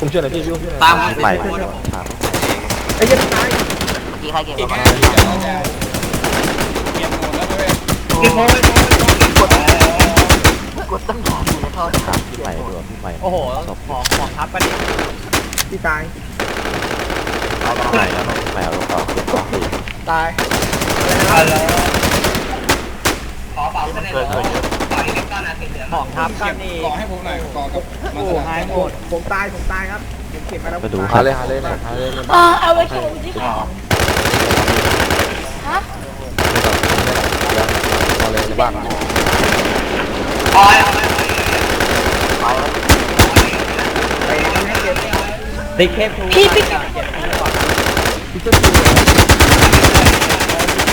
ผมช่วยหน่อยพี่พี่ผมช่วยหน่อยตามใหม่เครับไอ้เหี้ยังตายมื่อกี้ใครเก็บอีกมาห้าทีเดี๋ยวเราจะเก็บหมดแล้วเว้ยเก็บโมยกดตั้งหลายอยู่ในท่อครับพี่ใหม่ดูพี่ใหม่โอ้โหศพหมอหมอทับปะเนี่ยพี่ตายเอาใหม่แล้วใหม่เอาลงต่อเก็บต่อสี่ตายของทับกัเก็น บนี่ก่อให้ผมหน่อยก่อกับมาโอ้สหาลายยหมดผมตายผมตายครับผมเก็บมาแล้วมาดูคหารับเลยหาเลยหน่อยหาเลยในเอบ้านอเอาไว้เก็บไว้ที่ของฮะเอาเลยในบ้านติ๊กเทปทูพี่พี่ เก็บที่ก่อน พี่จะดู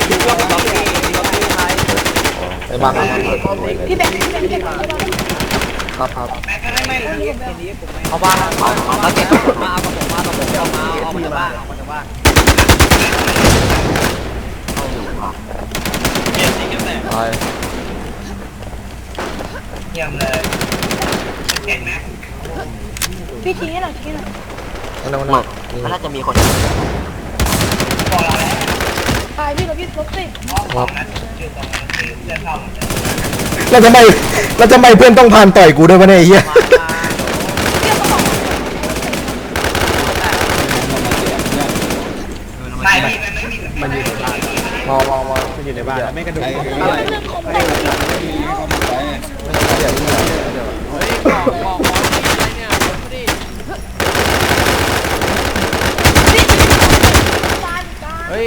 ดูว่าล็อกกี้ล็อกกี้ไทย ใน บ้านครับพี่แบงค์พี่แบงค์เก็บไว้ได้ไหมครับครับเอาบ้านเอาเอามาเก็บมาเอากระผมมาเอากระผมเอามาเอามาจากบ้านเอามาจากบ้านตายพี่ทิ้งให้หน่อยทิ้งให้หน่อยนั่นนั่นหมึนั่นกมันน่าจะมีคนตายพี่เราพี่ลบสิ แล้วทำไมแล้วทำไมเพื่อนต้องผ่านต่อยกูด้วยวะเนี่ยไอ้เหี้ยมาพี่เอามันอยู่ในบ้านมองมองมองมันอยู่ในบ้านไม่กระโดดไอ้ไม่เรื่องเรื่องของไอ้แต่เรื่องที่เขาไม่ไปเดี๋ยวเดี๋ยวพี่ตายตาย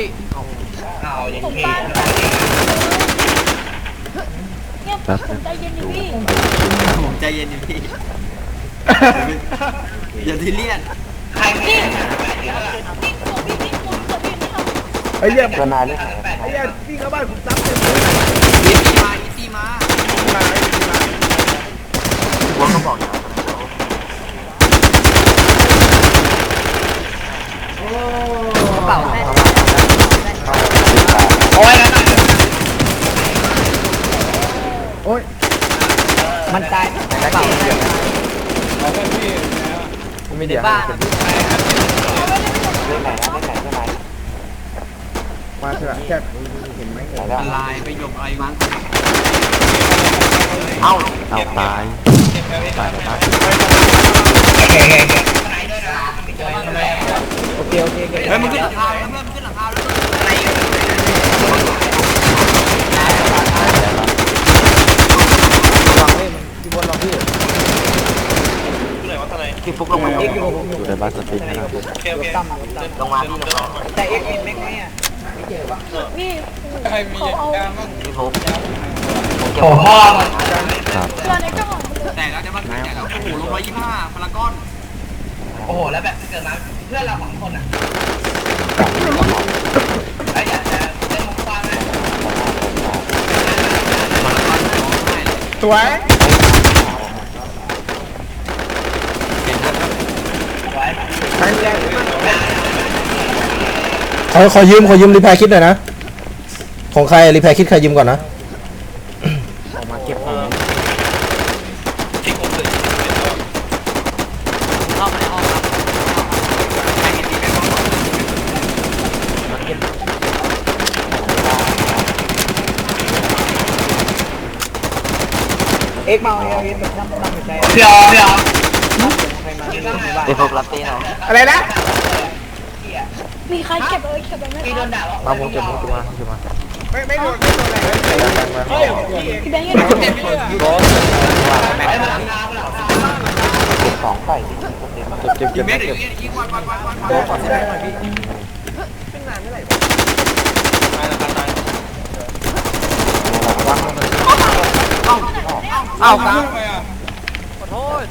เฮ้ยผมตายเนี่ยผมใจเย็นดิพี่ผมใจเย็นอยู่พี่อย่าทีเลียนนี่นี่ตัวพี่นี่ตัวตัวพี่นี่เอาไอ้เหี้ยก็นานเลยไอ้เหี้ยพี่เข้าบ้านผมซ้ำเต็มเลยอีซีมาอีซีมาหัวเขาบอกอย่างนั้นกระเป๋าแม่โอ้ย มันตายกระเป๋าแม่เอาไปพี่นะมันไม่เดี๋ยวบ้านมาเถอะแค่เห็นไหมเห็นอะไรไปหยบอะไรมั้งเอ้าเอาตายเก็บแล้วตายแล้วตายโอเคโอเคโอเคเฮ้ยมึงขึ้นหลังคาแล้วเพื่อนมึงขึ้นหลังคาแล้ว วางเล่นพี่บนลองพี่ ที่ฟุกลงมา เอยู่ในบ้านสติ๊กนะครับลงมาแต่เอ็กซ์เป็นแม็กไมอะไม่เจอวะพี่ใครมีเขาเอายาบ้างพี่ฟุกโอ้โหครับเรือในกระบอกแตกแล้วจะมาแตกแล้วโอ้โหลงร้อยยี่ห้าพารากอนโอ้โหแล้วแบบเกิดมาเพื่อนเราสองคนอะไอ้อยากจะเล่นมุกฟ้าไหมรากนร้องไห้เลยสวย เห็นนะครับ ใช้แรงมาก ขอขอยืมขอยืมรีแพร์คิดหน่อยนะ ของใครรีแพร์คิดใครยืมก่อนนะ ออกมาเก็บของเข้ามาในห้องครับใครเห็นดีไหมบ้างเอ็กซ์มาเอาเอ็กซ์แบบตั้มตั้มอยู่ใจพี่อ๋อพี่อ๋อใครมาที่บ้านพี่ฟุกรับตีหน่อยอะไรนะ มีใครเก็บเลยเก็บไปไหมพี่โดนด่าว่ามาผมเก็บผมเก็บมาเก็บมาไม่ไม่โดนไม่โดนอะไรใส่แรงมาพี่แบงค์ยังไงไอ้มันหลังคามันหลังคาเก็บเก็บยิเก็งบเม็ดเก็บยิงยิงวันวันวันวันตัววันก่อนได้หน่อยพี่อ้าวกลางไปอะขอโทษ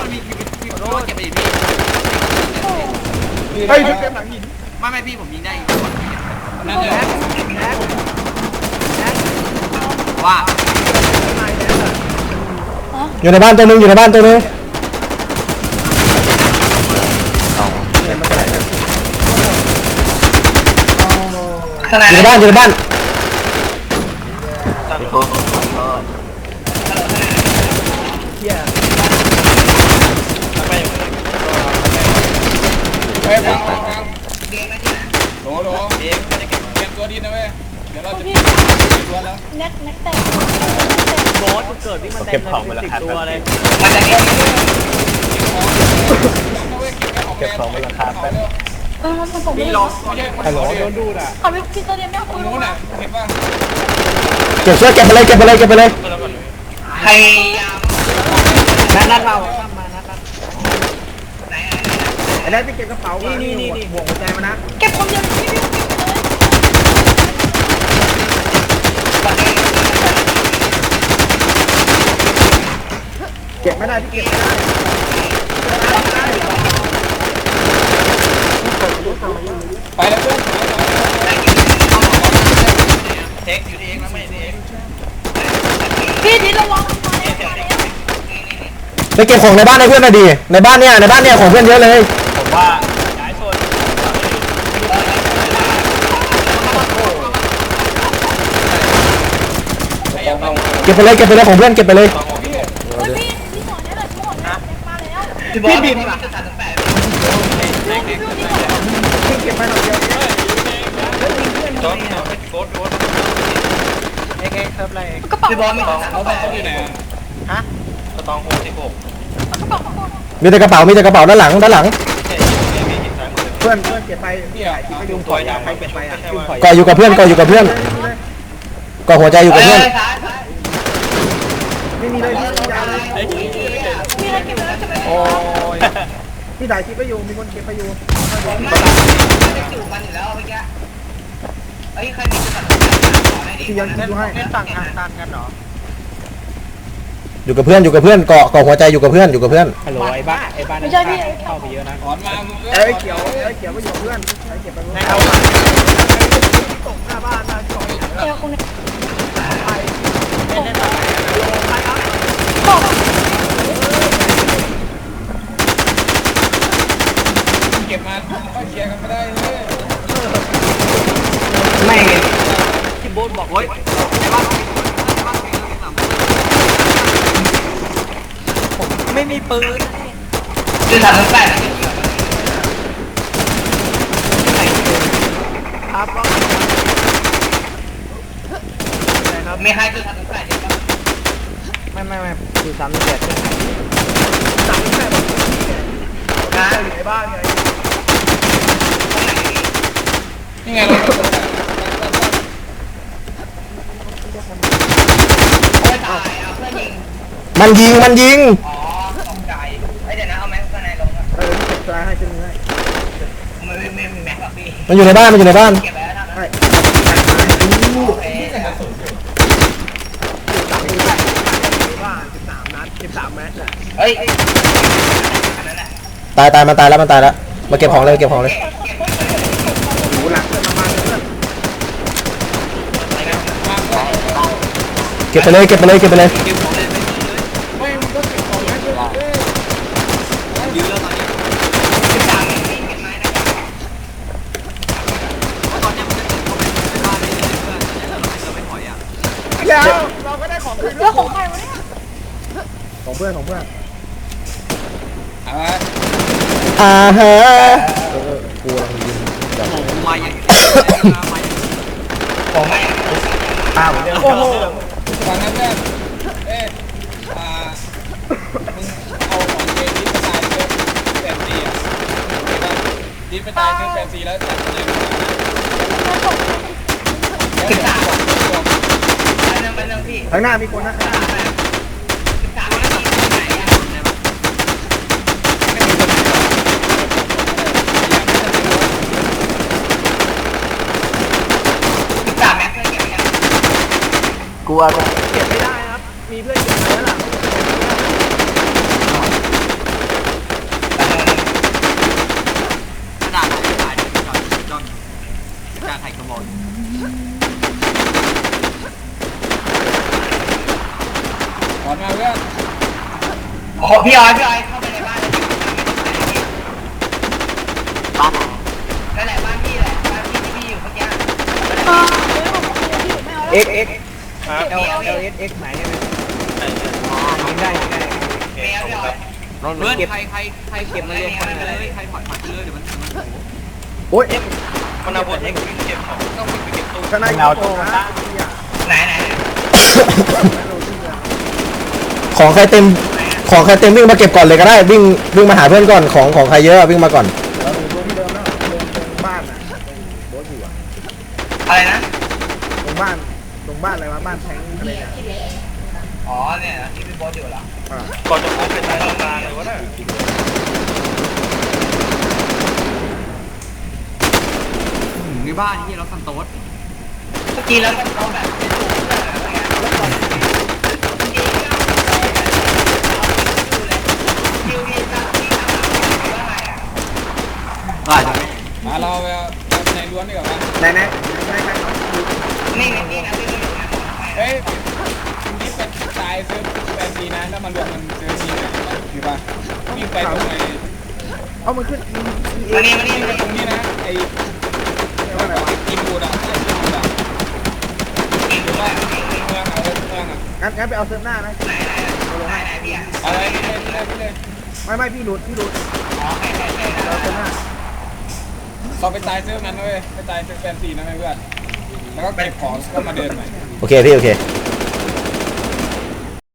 มันมีพี่พี่โดนเก็บไปดิพี่ เฮ้ยเต็มหลังหินไม่ไม่พี่ผมยิงได้นั่นเลยว่าอยู่ในบ้านตัวหนึงอยู่ในบ้านตัวหนึงขนาดอยู่ในบ้านอยู่ในบ้าน แล้วนักนักแต่งโบสกูเกิดที่มันเต็มเลยสิบตัวเลยมันจะเองเก็บของไปราคาแป๊บเออมันผมไม่รู้ฮัลโหลโดนดูน่ะเขาไม่พี่ตัวเดียวไม่เอาคุณรู้นะเห็นป่เก็บเสื้อเก็บไปเลยเก็บไปเลยเก็บไปเลยใครนัดนัดเราข้ามมานัดนัดไอ้นั่นพี่เก็บกระเป๋านี่นี่นี่ห่วกหัวใจมานะเก็บคนเดียว ก็บไม่ได้พี่เก็บไม่ได้ไปแล้วเพื่อนเทคอยู่ที่เองนะไม่เองพี่ดิระวังไปเก็บของในบ้านให้เพื่อนน่อยดิในบ้านเนี่ยในบ้านเนี่ยของเพื่อนเยอะเลย ผมว่าย้ายโซนเก็บไปเลยเก็บไปเลยของเพื่อนเก็บไปเลย เฮ้ยพี่พี่สอนเนี่ยแหละพี่สอนเนี่ยมา พี่บอลพี่จะตัดตั้งแต่พี่พี่พี่พี่เก็บไปหน่อยเดียวโดนโดนโดนเอ็กเอ็กเคิร์ฟอะไรเอ็กกระเป๋าพี่บอลไม่ตตัองดตั้งเขาแต่เขาอยู่ไหนฮะสตองโฮสิบหกกระเป๋าของผมมีแต่กระเป๋า มีแต่กระเป๋าด้านหลัง ด้านหลัง เพื่อนเพื่อนเก็บไปพี่อะไปยุงถอยยางไปเก็บไปอะยุงถอยกาะอยู่กับเพื่อนกาะอยู่กับเพื่อนกาะหัวใจอยู่กับเพื่อนไม่มีเลยพี่ยาเลย ยพี่ถ่ายคลิปไปอยู่มีคนเก็บไปอยู่ไม่ได้อยู่กันอยู่แล้วเมื่อกี้เฮ้ยใครมีจะตัดตั้งแต่ขอให้ดิพี่ยังคิดดูให้เล่นต่างทางตันกันเหรออยู่กับเพื่อนอยู่กับเพื่อนเกาะเกาะหัวใจอยู่กับเพื่อนอยู่กับเพื่อนฮัลโหลไอ้บ้าไอ้บ้าไม่ใช่พี่ เข้าไปเยอะนะถอนมามึงเอ้ยเขียวเอ้ยเขียวไปอยู่เพื่อนไอ้เก็บไปเพื่อนตกหน้าบ้านหน้าช่องเดี๋ยวคุณเล่นเล่นต่าง บอก เก็บมาก็เคลียร์กันไม่ได้เลย ไม่ไง ที่โบ๊ทบอกเฮ้ยไอ้บ้านผมไม่มีปืนจะตัดตั้งแต่ครับก็มีใครจะตัดตั้งแต่เดี๋ยวไม่ไม่ไม่คือสามสิบเจ็ดนะอยู่ในบ้านไงนี่ไงเรา โอ้ยตายเอาเพื่อนยิง มันยิงมันยิง อ๋อตกใจไอ้เดี๋ยวนะเอาแม็กซ์ข้างในลงอะเออเก็บสไลด์ให้ขึ้นให้มันไม่ไม่มีแม็กซ์อะพี่มันอยู่ในบ้านมันอยู่ในบ้าน เก็บไว้แล้วนะให้โอเคบ้านสิบสามนัดสิบสามแมตช์อะเฮ้ยอันนั้นแหละตายตายมันตายแล้วมันตายแล้วมาเก็บของเลยเก็บของเลย หูหลังเพื่อนมาบ้านเพื่อนเก็บไปเลยเก็บไปเลยเก็บไปเลยไม่มึงก็เก็บของไว้ด้วยเลย ยื้อแล้วตอนนี้ สิบสามนี่เก็บไม้นะครับ ตอนนี้มันจะเกิดเขาเป็นบ้านได้เลยเพื่อนแต่เราไม่เจอไม่ถอยอะ เดี๋ยวเราก็ได้ของคืนแล้วของใครวะเนี่ยของเพื่อนของเพื่อนเอามาอ่าฮะเออกูกำลังยิงผมมาอย่างมาอย่างผมไม่ตาผมเนี่ยโอ้โหฟังนะเพื่อนเอ๊ะอ่ามึงเอาของเจดิสไปตายเพื่อนแฟนซีอะดิสไปตายเพื่อนแฟนซีแล้วจัดเลย สิบสามอันนึงอันนึงพี่ ข้างหน้ามีคนนะข้างหน้าสิบสามนี่ที่ไหนอะสิบสามแม็กซ์เก็บไว้ยังกลัวกันเก็บไม่ได้ครับ มีเพื่อนเก็บไปแล้วล่ะ กระดาษของขายเนี่ยจอนจอนกระดาษไข่กระบอก ถอนมา เพื่อนโอ้โหพี่ออยพี่ออยเข้าไปในบ้านเลยบ้านนั่นแหละบ้านพี่แหละบ้านพี่ที่พี่อยู่เมื่อกี้เอ็กเอ็กเมียเอพี่ลเอสเอ็กไหนเนี่ยยิงได้ยิงได้เมียพี่ออยเพื่อนใครใครใครเก็บมาเรียงกันไปเลยใครถอยถอยไปเลยเดี๋ยวมันมันโอ้ยเอ็กมันเอาบทเอ็กซ์เก็บของต้องไปเก็บตู้ข้างในเอาตรงนะไหนไหน ของใครเต็มของใครเต็มวิ่งมาเก็บก่อนเลยก็ได้วิ่งวิ่งมาหาเพื่อนก่อนของของใครเยอะวิ่งมาก่อนเดี๋ยวลงที่เดิมแล้วลงตรงบ้านอะตรงโบสอยู่อะอะไรนะ ตรงบ้านตรงบ้านอะไรวะบ้านแทงอะไรเนี่ยอ๋อเนี่ยที่พี่โบสอยู่เหรออ่าก่อนจะพบเป็นนายตำนานเลยวะน่ะในบ้านที่เราสันโต๊ดเมื่อกี้แล้วมันเขาแบบเป็นสูงเลยอะไรเงี้ยแล้วตอนนี้จริงๆก็เอาอยู่เลยคิวดีจ้ะที่ทำว่าไงอะ บ้ไม่มาเราไปในล้วนดีกว่าไหมไหนไหนไหนไหนเอานี่นี่นะที่เราอยู่เฮ้ยนี่เป็นตายซื้อแฟนซีนะแล้วมารวมมันซื้อซีนะถือป่ะวิ่งไปตรงไหนเอามันขึ้นมานี่มานี่มาตรงนี้นะไอ้ว่าอะไรวะกินบูดอะไอ้กินบูดอะหรือว่าเมืองอะเออเมืองอะงั้นงั้นไปเอาเซิร์ฟหน้านะไหนไหนไหนไหนพี่อะเอาเลยพี่เลยพี่เลยพี่เลยไม่ไม่พี่หลุดพี่หลุดอ๋อใครใครใครเอาเซิร์ฟหน้า เราไปตายซื้อนั้นเว้ยไปตายซื้อแฟนซีนะเพื่อนแล้วก็เก็บของก็มาเดินใหม่โอเคพี่โอเค